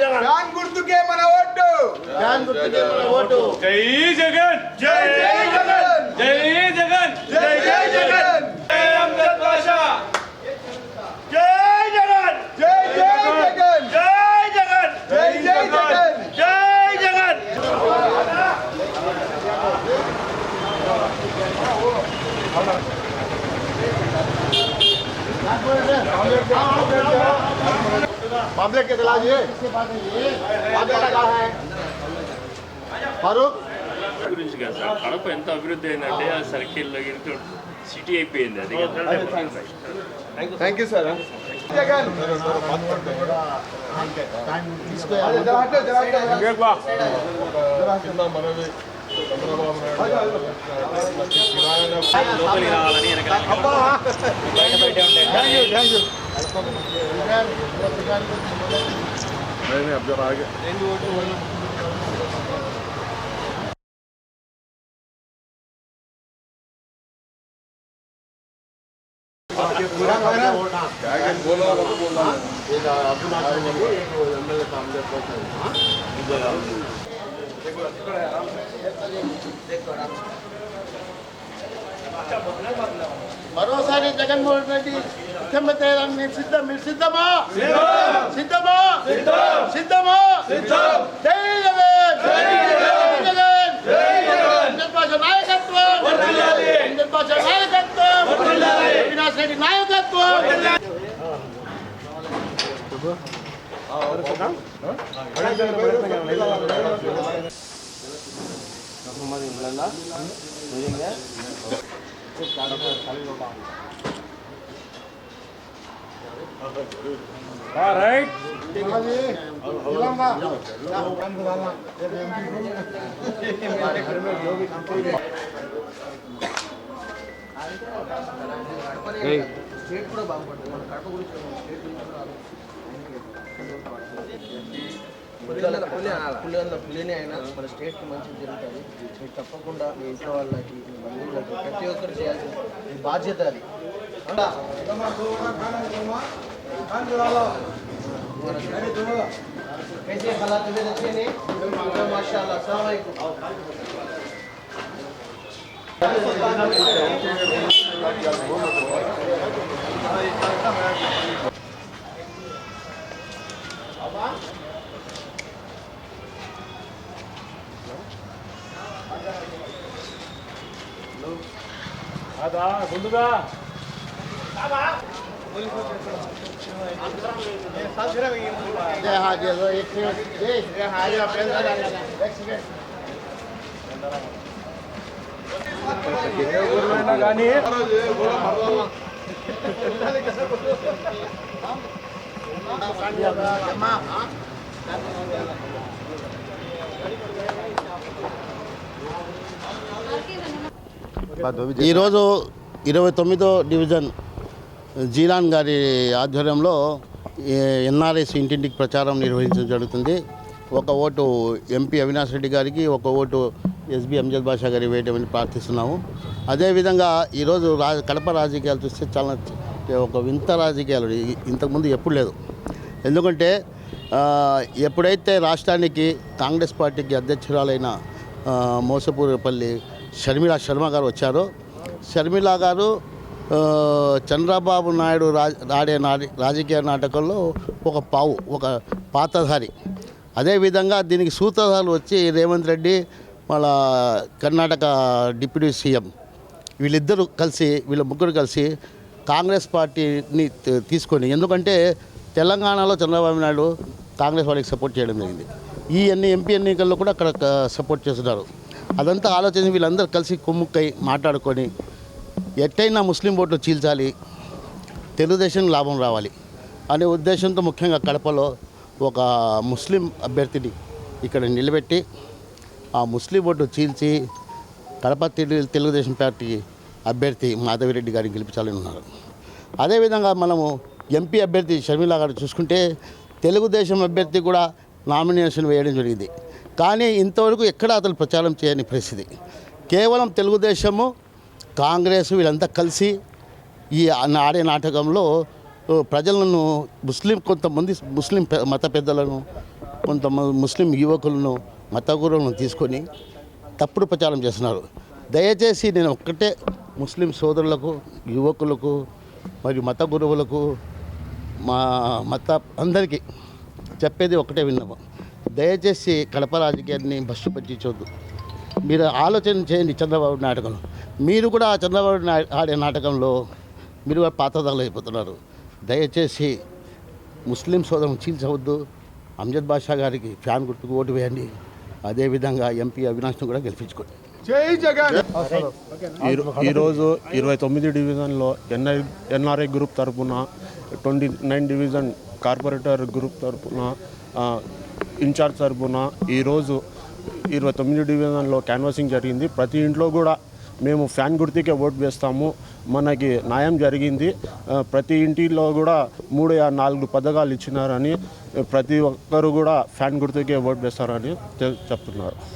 జగన్ గుర్తుకే మన ఓటు జై జగన్ జై జై జగన్ జై జగన్ జై జై జగన్ జై అమ్జద్ బాషా జై జగన్ జై జై జగన్ జై జగన్ జై జై జగన్ జై జగన్ पब्लिक के खिलाफ ये पब्लिक का कहा है फारूक గురించి కాదు సార్ కడప ఎంత అభివృద్ధి అయిందంటే ఆ సర్కిల్ సిటీ అయిపోయింది అది thank you sir Jagan Chandrababu Naidu లోపలికి రావాలని నేను అబ్జర్వ్ ఆగే बोला మరోసారి జగన్మోహన్ రెడ్డి ముఖ్యమంత్రి అయ్యేదానికి మీరు సిద్ధం మీరు సిద్ధమా? సిద్ధమా? సిద్ధమా? జై జగన్! జై జగన్! అంజద్ బాషా నాయకత్వం! అంజద్ బాషా నాయకత్వం అవినాష్ రెడ్డి నాయకత్వం రైట్ పులివెందుల పులి పులివెందుల పులిని అయినా మన స్టేట్కి మంచిగా జరుగుతుంది మీరు తప్పకుండా మీ ఇంట్లో వాళ్ళకి మీ బంధువులకి ప్రతి ఒక్కరు చేయాల్సిన మీ బాధ్యత అది कैसे हालात में अच्छे ने माशाल्लाह अस्सलाम वालेकुम ఊర్లో కానీ ఈరోజు ఇరవై తొమ్మిదో డివిజన్ జీలాన్ గారి ఆధ్వర్యంలో ఎన్ఆర్ఎస్ ఇంటింటికి ప్రచారం నిర్వహించడం జరుగుతుంది. ఒక ఓటు ఎంపీ అవినాష్ రెడ్డి గారికి ఒక ఓటు ఎస్బి అంజద్ బాషా గారి వేయటమని ప్రార్థిస్తున్నాము. అదేవిధంగా ఈరోజు రా కడప రాజకీయాలు చూస్తే చాలా ఒక వింత రాజకీయాలు ఇంతకుముందు ఎప్పుడు లేదు. ఎందుకంటే ఎప్పుడైతే రాష్ట్రానికి కాంగ్రెస్ పార్టీకి అధ్యక్షురాలైన మోసపూరిపల్లి షర్మిళ శర్మ గారు వచ్చారు. షర్మిళ గారు చంద్రబాబు నాయుడు రాడే రాజకీయ నాటకంలో ఒక పావు ఒక పాతధారి అదేవిధంగా దీనికి సూత్రధారులు వచ్చి రేవంత్ రెడ్డి వాళ్ళ కర్ణాటక డిప్యూటీ సీఎం. వీళ్ళిద్దరూ కలిసి వీళ్ళ ముగ్గురు కలిసి కాంగ్రెస్ పార్టీని తీసుకొని ఎందుకంటే తెలంగాణలో చంద్రబాబు నాయుడు కాంగ్రెస్ వాళ్ళకి సపోర్ట్ చేయడం జరిగింది. ఈ ఎన్ని ఎంపీ ఎన్నికల్లో కూడా అక్కడ సపోర్ట్ చేస్తున్నారు. అదంతా ఆలోచన వీళ్ళందరూ కలిసి కుమ్ముక్కై మాట్లాడుకొని ఎట్టయినా ముస్లిం ఓట్లు చీల్చాలి తెలుగుదేశం లాభం రావాలి అనే ఉద్దేశంతో ముఖ్యంగా కడపలో ఒక ముస్లిం అభ్యర్థిని ఇక్కడ నిలబెట్టి ఆ ముస్లిం ఓటు చీల్చి కడప తెలుగుదేశం పార్టీ అభ్యర్థి మాధవిరెడ్డి గారిని గెలిపించాలని ఉన్నారు. అదేవిధంగా మనము ఎంపీ అభ్యర్థి షర్మిల గారు చూసుకుంటే తెలుగుదేశం అభ్యర్థి కూడా నామినేషన్ వేయడం జరిగింది. కానీ ఇంతవరకు ఎక్కడ అతను ప్రచారం చేయని పరిస్థితి. కేవలం తెలుగుదేశము కాంగ్రెస్ వీళ్ళంతా కలిసి ఈ ఆడే నాటకంలో ప్రజలను ముస్లిం కొంతమంది ముస్లిం మత పెద్దలను కొంతమంది ముస్లిం యువకులను మత గురువులను తీసుకొని తప్పుడు ప్రచారం చేస్తున్నారు. దయచేసి నేను ఒక్కటే ముస్లిం సోదరులకు యువకులకు మరియు మత గురువులకు మా మత అందరికీ చెప్పేది ఒకటే విన్నాము దయచేసి కడప రాజకీయాన్ని బస్సు పట్టించవద్దు మీరు ఆలోచన చేయండి చంద్రబాబు నాటకం మీరు కూడా ఆ చంద్రబాబు నా- ఆడే నాటకంలో మీరు కూడా పాతదాలు అయిపోతున్నారు. దయచేసి ముస్లిం సోదరం చీల్చవద్దు. అమ్జద్ బాషా గారికి ఫ్యాన్ గుర్తుకు ఓటు వేయండి. అదేవిధంగా ఎంపీ అవినాష్ను కూడా గెలిపించుకోండి. జై జగన్! ఈరో- ఈరోజు ఇరవై తొమ్మిది డివిజన్లో ఎన్ఐ ఎన్ఆర్ఐ గ్రూప్ తరపున twenty nine division corporator group తరపున ఆ, ఇన్ఛార్జ్ తరపున ఈరోజు ఇరవై తొమ్మిది డివిజన్లో క్యాన్వాసింగ్ జరిగింది. ప్రతి ఇంట్లో కూడా మేము ఫ్యాన్ గుర్తుకే ఓటు వేస్తాము. మనకి న్యాయం జరిగింది. ప్రతి ఇంటిలో కూడా మూడు యా- నాలుగు పథకాలు ఇచ్చినారని ప్రతి ఒక్కరు కూడా ఫ్యాన్ గుర్తుకే ఓటు వేస్తారని చెప్తున్నారు.